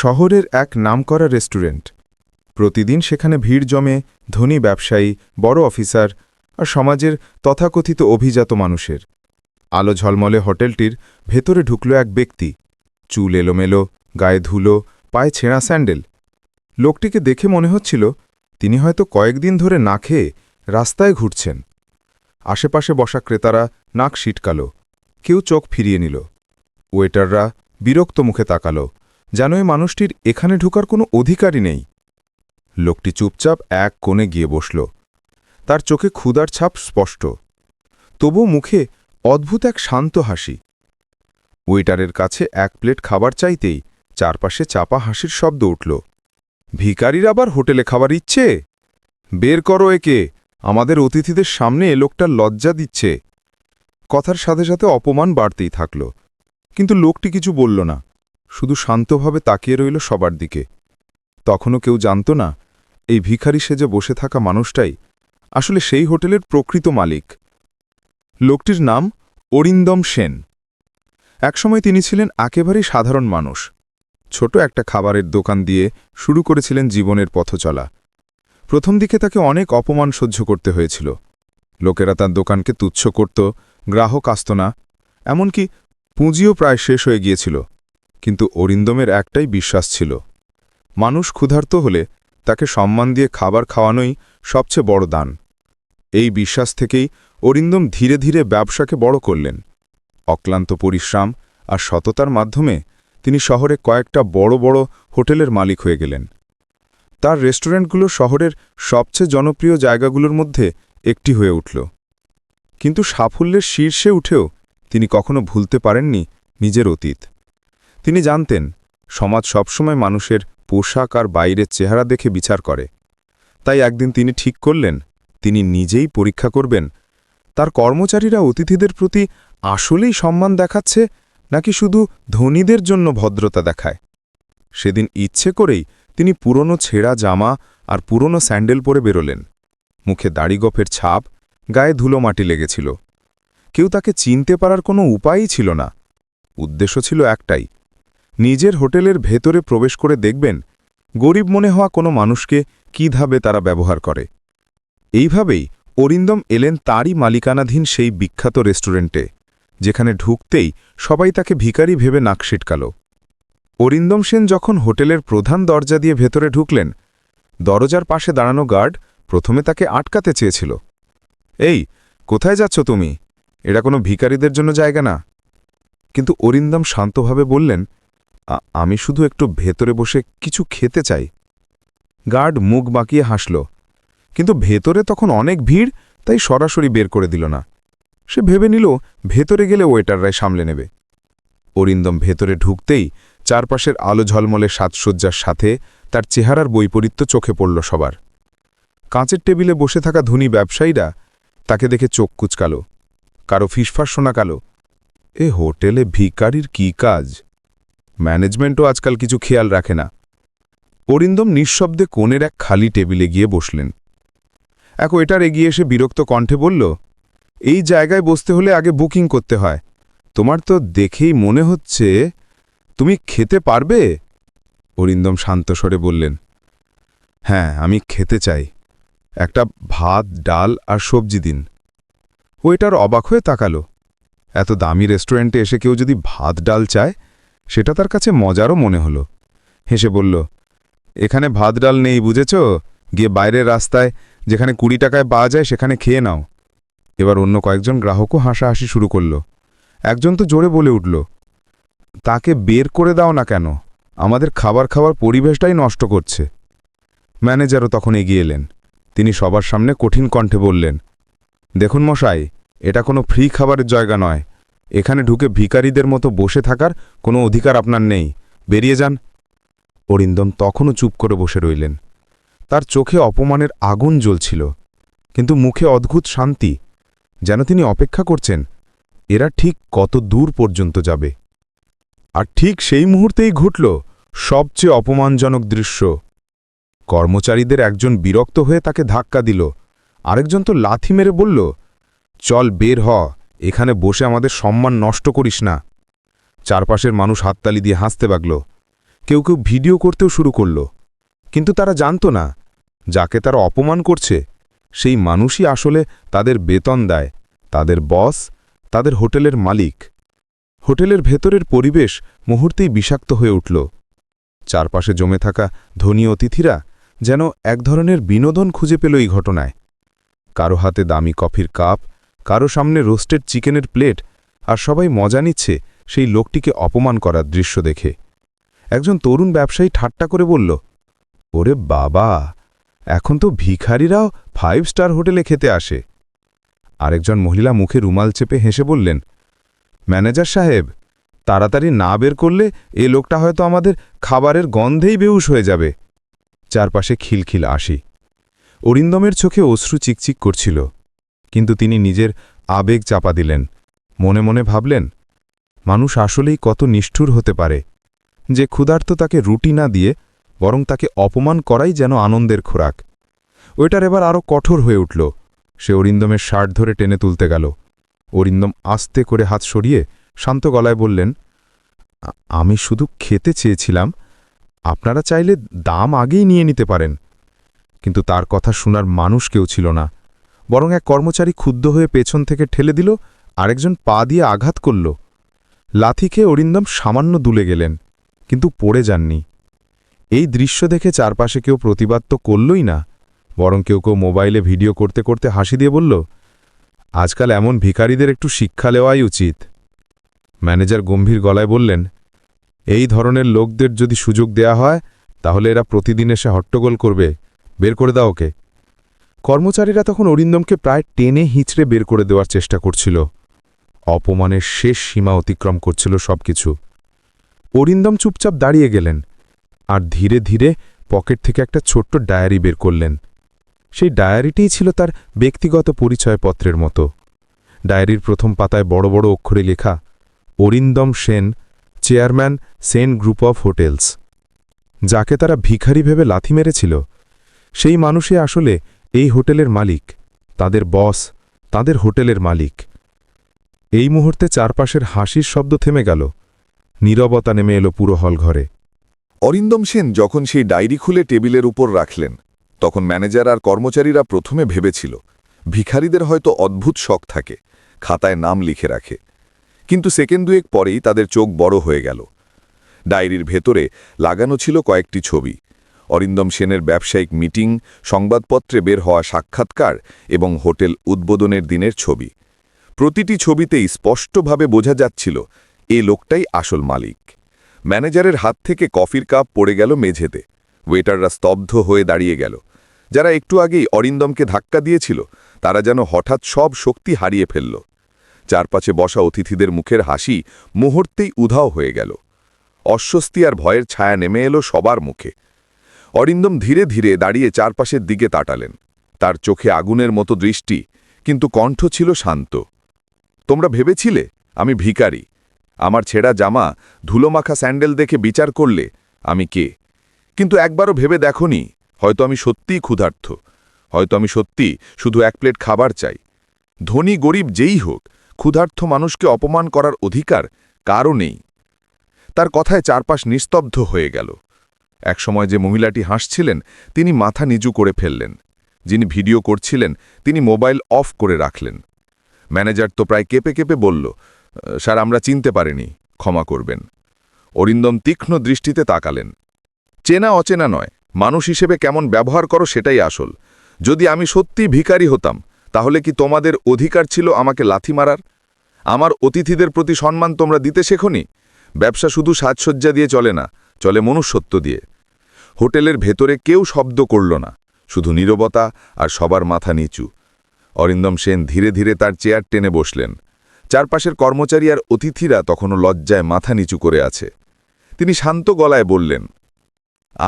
শহরের এক নামকরা রেস্টুরেন্ট। প্রতিদিন সেখানে ভিড় জমে ধনী ব্যবসায়ী, বড় অফিসার আর সমাজের তথাকথিত অভিজাত মানুষের। আলো ঝলমলে হোটেলটির ভেতরে ঢুকল এক ব্যক্তি। চুল এলোমেলো, গায়ে ধুলো, পায়ে ছেঁড়া স্যান্ডেল। লোকটিকে দেখে মনে হচ্ছিল তিনি হয়তো কয়েকদিন ধরে না খেয়ে রাস্তায় ঘুরছেন। আশেপাশে বসা ক্রেতারা নাক সিটকাল কেউ চোখ ফিরিয়ে নিল। ওয়েটাররা বিরক্ত মুখে তাকালো। যেন এই মানুষটির এখানে ঢুকার কোনো অধিকারই নেই। লোকটি চুপচাপ এক কোণে গিয়ে বসল। তার চোখে ক্ষুধার ছাপ স্পষ্ট। তবু মুখে অদ্ভুত এক শান্ত হাসি। ওয়েটারের কাছে এক প্লেট খাবার চাইতেই চারপাশে চাপা হাসির শব্দ উঠল। ভিকারির আবার হোটেলে খাবার ইচ্ছে? বের করো একে। আমাদের অতিথিদের সামনে এ লোকটা লজ্জা দিচ্ছে। কথার সাথে সাথে অপমান বাড়তেই থাকল। কিন্তু লোকটি কিছু বলল না। শুধু শান্তভাবে তাকিয়ে রইল সবার দিকে। তখনও কেউ জানত না, এই ভিখারি সেজে বসে থাকা মানুষটাই আসলে সেই হোটেলের প্রকৃত মালিক। লোকটির নাম অরিন্দম সেন। একসময় তিনি ছিলেন একেবারেই সাধারণ মানুষ। ছোট একটা খাবারের দোকান দিয়ে শুরু করেছিলেন জীবনের পথচলা প্রথম দিকে তাকে অনেক অপমান সহ্য করতে হয়েছিল। লোকেরা তার দোকানকে তুচ্ছ করত, গ্রাহক আসত না, এমনকি পুঁজিও প্রায় শেষ হয়ে গিয়েছিল। কিন্তু অরিন্দমের একটাই বিশ্বাস ছিল। মানুষ ক্ষুধার্ত হলে তাকে সম্মান দিয়ে খাবার খাওয়ানোই সবচেয়ে বড় দান। এই বিশ্বাস থেকেই অরিন্দম ধীরে ধীরে ব্যবসাকে বড় করলেন। অক্লান্ত পরিশ্রম আর সততার মাধ্যমে তিনি শহরে কয়েকটা বড় বড় হোটেলের মালিক হয়ে গেলেন। তার রেস্টুরেন্টগুলো শহরের সবচেয়ে জনপ্রিয় জায়গাগুলোর মধ্যে একটি হয়ে উঠল। কিন্তু সাফল্যের শীর্ষে উঠেও তিনি কখনো ভুলতে পারেননি নিজের অতীত। তিনি জানতেন, সমাজ সবসময় মানুষের পোশাক আর বাইরের চেহারা দেখে বিচার করে। তাই একদিন তিনি ঠিক করলেন, তিনি নিজেই পরীক্ষা করবেন, তার কর্মচারীরা অতিথিদের প্রতি আসলেই সম্মান দেখাচ্ছে নাকি শুধু ধনীদের জন্য ভদ্রতা দেখায়? সেদিন ইচ্ছে করেই তিনি পুরনো ছেঁড়া জামা আর পুরনো স্যান্ডেল পরে বেরোলেন। মুখে দাড়িগফের ছাপ, গায়ে ধুলো মাটি লেগেছিল। কেউ তাকে চিনতে পারার কোনো উপায়ই ছিল না। উদ্দেশ্য ছিল একটাই নিজের হোটেলের ভেতরে প্রবেশ করে দেখবেন, গরিব মনে হওয়া কোনো মানুষকে কীভাবে তারা ব্যবহার করে। এইভাবেই অরিন্দম এলেন তারই মালিকানাধীন সেই বিখ্যাত রেস্টুরেন্টে, যেখানে ঢুকতেই সবাই তাকে ভিখারি ভেবে নাক সিটকাল। অরিন্দম সেন যখন হোটেলের প্রধান দরজা দিয়ে ভেতরে ঢুকলেন, দরজার পাশে দাঁড়ানো গার্ড প্রথমে তাকে আটকাতে চেয়েছিল। এই, কোথায় যাচ্ছ তুমি? এটা কোনো ভিখারিদের জন্য জায়গা না? কিন্তু অরিন্দম শান্তভাবে বললেন "আ- আমি শুধু একটু ভেতরে বসে কিছু খেতে চাই। গার্ড মুখ বাঁকিয়ে হাসল। কিন্তু ভেতরে তখন অনেক ভিড়, তাই সরাসরি বের করে দিল না। সে ভেবে নিল, ভেতরে গেলে ওয়েটাররাই সামলে নেবে। অরিন্দম ভেতরে ঢুকতেই চারপাশের আলো ঝলমলে সাজসজ্জার সাথে তার চেহারার বৈপরীত্য চোখে পড়ল সবার। কাঁচের টেবিলে বসে থাকা ধনী ব্যবসায়ীরা তাকে দেখে চোখ কুচকাল। কারও ফিসফাস শোনা কাল এ হোটেলে ভিকারির কি কাজ? ম্যানেজমেন্টও আজকাল কিছু খেয়াল রাখে না। অরিন্দম নিঃশব্দে কোণের এক খালি টেবিলে গিয়ে বসলেন। এক ওয়েটার এগিয়ে এসে বিরক্ত কণ্ঠে বলল, এই জায়গায় বসতে হলে আগে বুকিং করতে হয়। তোমার তো দেখেই মনে হচ্ছে তুমি খেতে পারবে? অরিন্দম শান্ত স্বরে বললেন হ্যাঁ আমি খেতে চাই। একটা ভাত, ডাল আর সবজি দিন। ওয়েটার অবাক হয়ে তাকালো। এত দামি রেস্টুরেন্টে এসে কেউ যদি ভাত, ডাল চায় সেটা তার কাছে মজারও মনে হলো। হেসে বলল, এখানে ভাত ডাল নেই, বুঝেছ? গিয়ে বাইরের রাস্তায় যেখানে কুড়ি টাকায় পাওয়া যায় সেখানে খেয়ে নাও। এবার অন্য কয়েকজন গ্রাহকও হাসাহাসি শুরু করল। একজন তো জোরে বলে উঠল, তাকে বের করে দাও না কেন? আমাদের খাবার খাওয়ার পরিবেশটাই নষ্ট করছে। ম্যানেজারও তখন এগিয়ে এলেন। তিনি সবার সামনে কঠিন কণ্ঠে বললেন, দেখুন মশাই, এটা কোনো ফ্রি খাবারের জায়গা নয়। এখানে ঢুকে ভিখারিদের মতো বসে থাকার কোনো অধিকার আপনার নেই। বেরিয়ে যান। অরিন্দম তখনও চুপ করে বসে রইলেন। তার চোখে অপমানের আগুন জ্বলছিল, কিন্তু মুখে অদ্ভুত শান্তি, যেন তিনি অপেক্ষা করছেন, এরা ঠিক কত দূর পর্যন্ত যাবে। আর ঠিক সেই মুহূর্তেই ঘটল সবচেয়ে অপমানজনক দৃশ্য। কর্মচারীদের একজন বিরক্ত হয়ে তাকে ধাক্কা দিল। আরেকজন তো লাথি মেরে বলল, চল বের হ। এখানে বসে আমাদের সম্মান নষ্ট করিস না। চারপাশের মানুষ হাততালি দিয়ে হাসতে লাগল কেউ কেউ ভিডিও করতেও শুরু করল। কিন্তু তারা জানত না, যাকে তারা অপমান করছে, সেই মানুষই আসলে তাদের বেতন দেয়, তাদের বস, তাদের হোটেলের মালিক। হোটেলের ভেতরের পরিবেশ মুহূর্তেই বিষাক্ত হয়ে উঠল। চারপাশে জমে থাকা ধনী অতিথিরা যেন এক ধরনের বিনোদন খুঁজে পেল এই ঘটনায়। কারও হাতে দামি কফির কাপ কারও সামনে রোস্টেড চিকেনের প্লেট আর সবাই মজা নিচ্ছে সেই লোকটিকে অপমান করার দৃশ্য দেখে। একজন তরুণ ব্যবসায়ী ঠাট্টা করে বলল, ওরে বাবা, এখন তো ভিখারিরাও ফাইভ স্টার হোটেলে খেতে আসে। আরেকজন মহিলা মুখে রুমাল চেপে হেসে বললেন, ম্যানেজার সাহেব, তাড়াতাড়ি না বের করলে এ লোকটা হয়তো আমাদের খাবারের গন্ধেই বেউস হয়ে যাবে। চারপাশে খিলখিল আসি অরিন্দমের চোখে অশ্রু চিকচিক করছিল। কিন্তু তিনি নিজের আবেগ চাপা দিলেন। মনে মনে ভাবলেন, মানুষ আসলেই কত নিষ্ঠুর হতে পারে যে ক্ষুধার্ত তাকে রুটি না দিয়ে বরং তাকে অপমান করাই যেন আনন্দের খোরাক। ওইটার এবার আরও কঠোর হয়ে উঠল। সে অরিন্দমের শার্ট ধরে টেনে তুলতে গেল। অরিন্দম আস্তে করে হাত সরিয়ে শান্ত গলায় বললেন আমি শুধু খেতে চেয়েছিলাম। আপনারা চাইলে দাম আগেই নিয়ে নিতে পারেন। কিন্তু তার কথা শোনার মানুষ কেউ ছিল না। বরং এক কর্মচারী ক্ষুদ্ধ হয়ে পেছন থেকে ঠেলে দিল, আরেকজন পা দিয়ে আঘাত করল। লাথি খেয়ে অরিন্দম সামান্য দুলে গেলেন, কিন্তু পড়ে যাননি। এই দৃশ্য দেখে চারপাশে কেউ প্রতিবাদ তো করলই না, বরং কেউ কেউ মোবাইলে ভিডিও করতে করতে হাসি দিয়ে বলল, আজকাল এমন ভিখারিদের একটু শিক্ষা নেওয়াই উচিত। ম্যানেজার গম্ভীর গলায় বললেন, এই ধরনের লোকদের যদি সুযোগ দেয়া হয়, তাহলে এরা প্রতিদিন এসে হট্টগোল করবে। বের করে দাও ওকে। কর্মচারীরা তখন অরিন্দমকে প্রায় টেনে হিঁচড়ে বের করে দেওয়ার চেষ্টা করছিল। অপমানের শেষ সীমা অতিক্রম করছিল সবকিছু। অরিন্দম চুপচাপ দাঁড়িয়ে গেলেন আর ধীরে ধীরে পকেট থেকে একটা ছোট্ট ডায়েরি বের করলেন। সেই ডায়েরিটিই ছিল তার ব্যক্তিগত পরিচয়পত্রের মতো। ডায়েরির প্রথম পাতায় বড় বড় অক্ষরে লেখা, Arindam Sen, chairman Sen group of hotels. যাকে তারা ভিখারি ভেবে লাথি মেরেছিল। সেই মানুষে আসলে এই হোটেলের মালিক, তাদের বস, তাদের হোটেলের মালিক। এই মুহূর্তে চারপাশের হাসির শব্দ থেমে গেল। নীরবতা নেমে এলো পুরো হলঘরে অরিন্দম সেন যখন সেই ডায়েরি খুলে টেবিলের উপর রাখলেন, তখন ম্যানেজার আর কর্মচারীরা প্রথমে ভেবেছিল, ভিখারিদের হয়তো অদ্ভুত শখ থাকে, খাতায় নাম লিখে রাখে। কিন্তু সেকেন্ড দুয়েক পরেই তাদের চোখ বড় হয়ে গেল। ডায়েরির ভেতরে লাগানো ছিল কয়েকটি ছবি। অরিন্দম সেনের ব্যবসায়িক মিটিং, সংবাদপত্রে বের হওয়া সাক্ষাৎকার এবং হোটেল উদ্বোধনের দিনের ছবি। প্রতিটি ছবিতেই স্পষ্টভাবে বোঝা যাচ্ছিল, এ লোকটাই আসল মালিক। ম্যানেজারের হাত থেকে কফির কাপ পড়ে গেল মেঝেতে। ওয়েটাররা স্তব্ধ হয়ে দাঁড়িয়ে গেল। যারা একটু আগেই অরিন্দমকে ধাক্কা দিয়েছিল, তারা যেন হঠাৎ সব শক্তি হারিয়ে ফেলল। চারপাশে বসা অতিথিদের মুখের হাসি মুহূর্তেই উধাও হয়ে গেল। অস্বস্তি আর ভয়ের ছায়া নেমে এলো সবার মুখে। অরিন্দম ধীরে ধীরে দাঁড়িয়ে চারপাশের দিকে তাটালেন তার চোখে আগুনের মতো দৃষ্টি, কিন্তু কণ্ঠ ছিল শান্ত। তোমরা ভেবেছিলে? আমি ভিখারি। আমার ছেঁড়া জামা, ধুলোমাখা স্যান্ডেল দেখে বিচার করলে আমি কে? কিন্তু একবারও ভেবে দেখনি, হয়তো আমি সত্যিই ক্ষুধার্থ হয়তো আমি সত্যি শুধু এক প্লেট খাবার চাই। ধনী গরিব যেই হোক ক্ষুধার্থ মানুষকে অপমান করার অধিকার কারও নেই। তার কথায় চারপাশ নিস্তব্ধ হয়ে গেল। একসময় যে মহিলাটি হাসছিলেন, তিনি মাথা নিচু করে ফেললেন। যিনি ভিডিও করছিলেন, তিনি মোবাইল অফ করে রাখলেন। ম্যানেজার তো প্রায় কেঁপে কেঁপে বলল, স্যার, আমরা চিনতে পারিনি, ক্ষমা করবেন। অরিন্দম তীক্ষ্ণ দৃষ্টিতে তাকালেন। চেনা অচেনা নয়, মানুষ হিসেবে কেমন ব্যবহার করো সেটাই আসল। যদি আমি সত্যি ভিখারি হতাম, তাহলে কি তোমাদের অধিকার ছিল আমাকে লাথি মারার? আমার অতিথিদের প্রতি সম্মান তোমরা দিতে শেখনি? ব্যবসা শুধু সাজসজ্জা দিয়ে চলে না চলে মনুষ্যত্ব দিয়ে। হোটেলের ভেতরে কেউ শব্দ করল না, শুধু নীরবতা আর সবার মাথা নিচু। অরিন্দম সেন ধীরে ধীরে তার চেয়ার টেনে বসলেন। চারপাশের কর্মচারী আর অতিথিরা তখনও লজ্জায় মাথা নিচু করে আছে। তিনি শান্ত গলায় বললেন,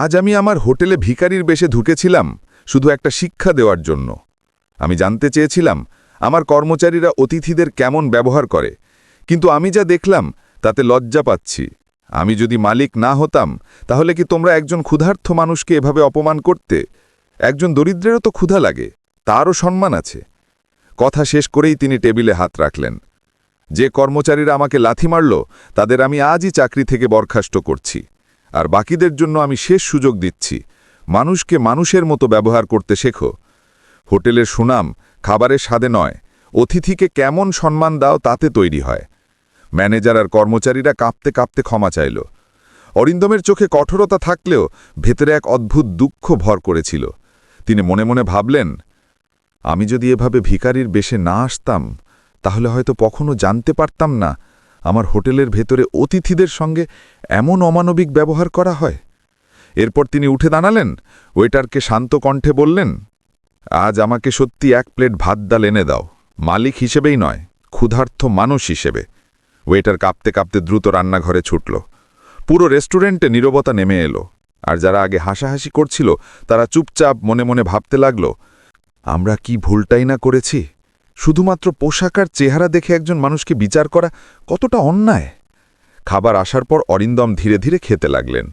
আজ আমি আমার হোটেলে ভিকারির বেশে ঢুকেছিলাম শুধু একটা শিক্ষা দেওয়ার জন্য। আমি জানতে চেয়েছিলাম আমার কর্মচারীরা অতিথিদের কেমন ব্যবহার করে, কিন্তু আমি যা দেখলাম তাতে লজ্জা পাচ্ছি। আমি যদি মালিক না হতাম, তাহলে কি তোমরা একজন ক্ষুধার্থ মানুষকে এভাবে অপমান করতে? একজন দরিদ্রেরও তো ক্ষুধা লাগে, তারও সম্মান আছে। কথা শেষ করেই তিনি টেবিলে হাত রাখলেন। যে কর্মচারীরা আমাকে লাথি মারল, তাদের আমি আজই চাকরি থেকে বরখাস্ত করছি, আর বাকিদের জন্য আমি শেষ সুযোগ দিচ্ছি। মানুষকে মানুষের মতো ব্যবহার করতে শেখো। হোটেলের সুনাম, খাবারের স্বাদে নয়, অতিথিকে কেমন সম্মান দাও তাতে তৈরি হয়। ম্যানেজার আর কর্মচারীরা কাঁপতে কাঁপতে ক্ষমা চাইল। অরিন্দমের চোখে কঠোরতা থাকলেও ভেতরে এক অদ্ভুত দুঃখ ভর করেছিল। তিনি মনে মনে ভাবলেন, আমি যদি এভাবে ভিখারির বেশে না আসতাম, তাহলে হয়তো কখনো জানতে পারতাম না আমার হোটেলের ভেতরে অতিথিদের সঙ্গে এমন অমানবিক ব্যবহার করা হয়। এরপর তিনি উঠে দাঁড়ালেন, ওয়েটারকে শান্ত কণ্ঠে বললেন, আজ আমাকে সত্যি এক প্লেট ভাত ডাল এনে দাও। মালিক হিসেবেই নয় ক্ষুধার্থ মানুষ হিসেবে। ওয়েটার কাঁপতে কাঁপতে দ্রুত রান্নাঘরে ছুটল। পুরো রেস্টুরেন্টে নীরবতা নেমে এলো। আর যারা আগে হাসাহাসি করছিল, তারা চুপচাপ মনে মনে ভাবতে লাগল, আমরা কি ভুলটাই না করেছি? শুধুমাত্র পোশাক আর চেহারা দেখে একজন মানুষকে বিচার করা কতটা অন্যায়? খাবার আসার পর অরিন্দম ধীরে ধীরে খেতে লাগলেন।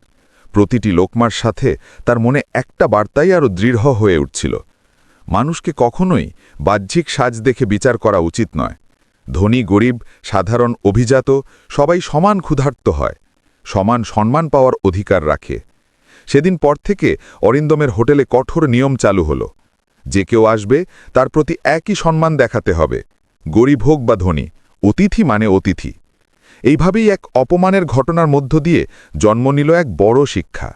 প্রতিটি লোকমার সাথে তার মনে একটা বার্তাই আরও দৃঢ় হয়ে উঠছিল। মানুষকে কখনোই বাহ্যিক সাজ দেখে বিচার করা উচিত নয়। ধনী, গরিব, সাধারণ, অভিজাত সবাই সমান ক্ষুধার্ত হয়, সমান সম্মান পাওয়ার অধিকার রাখে। সেদিন পর থেকে অরিন্দমের হোটেলে কঠোর নিয়ম চালু হল। যে কেউ আসবে, তার প্রতি একই সম্মান দেখাতে হবে, গরিব হোক বা ধনী, অতিথি মানে অতিথি। এইভাবেই এক অপমানের ঘটনার মধ্য দিয়ে জন্ম নিল এক বড় শিক্ষা।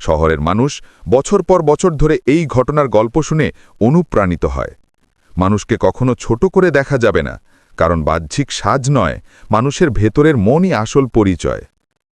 শহরের মানুষ বছর পর বছর ধরে এই ঘটনার গল্প শুনে অনুপ্রাণিত হয়। মানুষকে কখনো ছোট করে দেখা যাবে না কারণ বাহ্যিক সাজ নয় মানুষের ভেতরের মনই আসল পরিচয়।